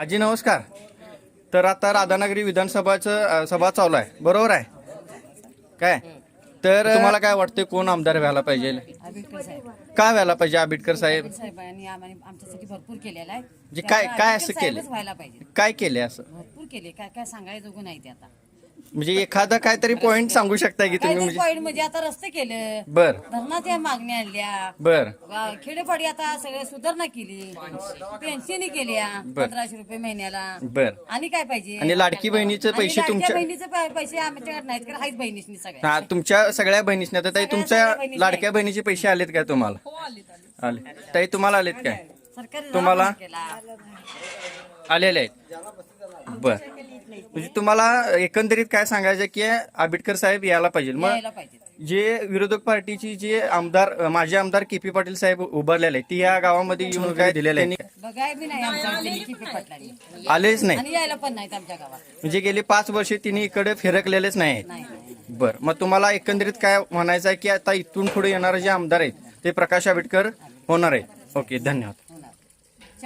आजी नमस्कार. तर आता राधानगरी विधानसभाचं सभा चालू आहे बरोबर आहे? काय? तर तुम्हाला काय वाटते कोण आमदार व्हायला पाहिजे? आंबेडकर साहेब काय व्हायला पाहिजे आंबेडकर साहेब? आंबेडकर साहेबांनी आम्हाला आमच्यासाठी भरपूर केलेलं आहे. काय- त्यामुळे काय आंबेडकर असं? साहेबच व्हायला पाहिजे. काय केले असं? भरपूर केले काय काय सांगायचं जोगं नाही ते आता? म्हणजे एखादा काहीतरी पॉइंट सांगू शकता की तुम्ही काय म्हणजे पॉईंट म्हणजे आता रस्ते केले. बर. धरणाच्या मागण्या आणल्या. बर. वा- खेडेपाडी आता सगळे सुधारणा केली. पेन्शन केल्या पंधराशे रुपये महिन्याला. बर. आणि काय पाहिजे? आणि लाडकी बहिणीचे आणि पैसे लाडक्या तुमच्या बहिणीचे पै- पैसे आमच्याकडे नाहीत कारण हाईत बहिणीसनी सगळ्या. हा तुमच्या सगळ्या बहिणीसनी. आता ताई सगळ्या- तुमच्या सगळ्या लाडक्या बहिणीचे पैसे आलेत काय तुम्हाला? आले. ताई तुम्हाला आलेत काय? सरकारी तुम्हाला? केला. आलेले आहेत. बर. म्हणजे तुम्हाला एकंदरीत काय सांगायचं की आंबेडकर साहेब यायला पाहिजे. मग पाहिजे. जे विरोधक पार्टीची जे आमदार माजी आमदार के पी पाटील साहेब उभारलेले आहेत ती या गावामध्ये येऊन काय दिलेले आहे बघाय बी नाही आमच्या त्यांनी किती पटलानी आलेच नाही. आणि यायला पण नाहीत आमच्या गावात. म्हणजे गेली पाच वर्षे तिने इकडे फिरकलेलेच नाही आहेत. नाही नाही. बर मग तुम्हाला एकंदरीत काय म्हणायचं आहे की आता इथून पुढे येणारे जे आमदार आहेत ते प्रकाश आंबेडकर होणार आहेत? ओके धन्यवाद.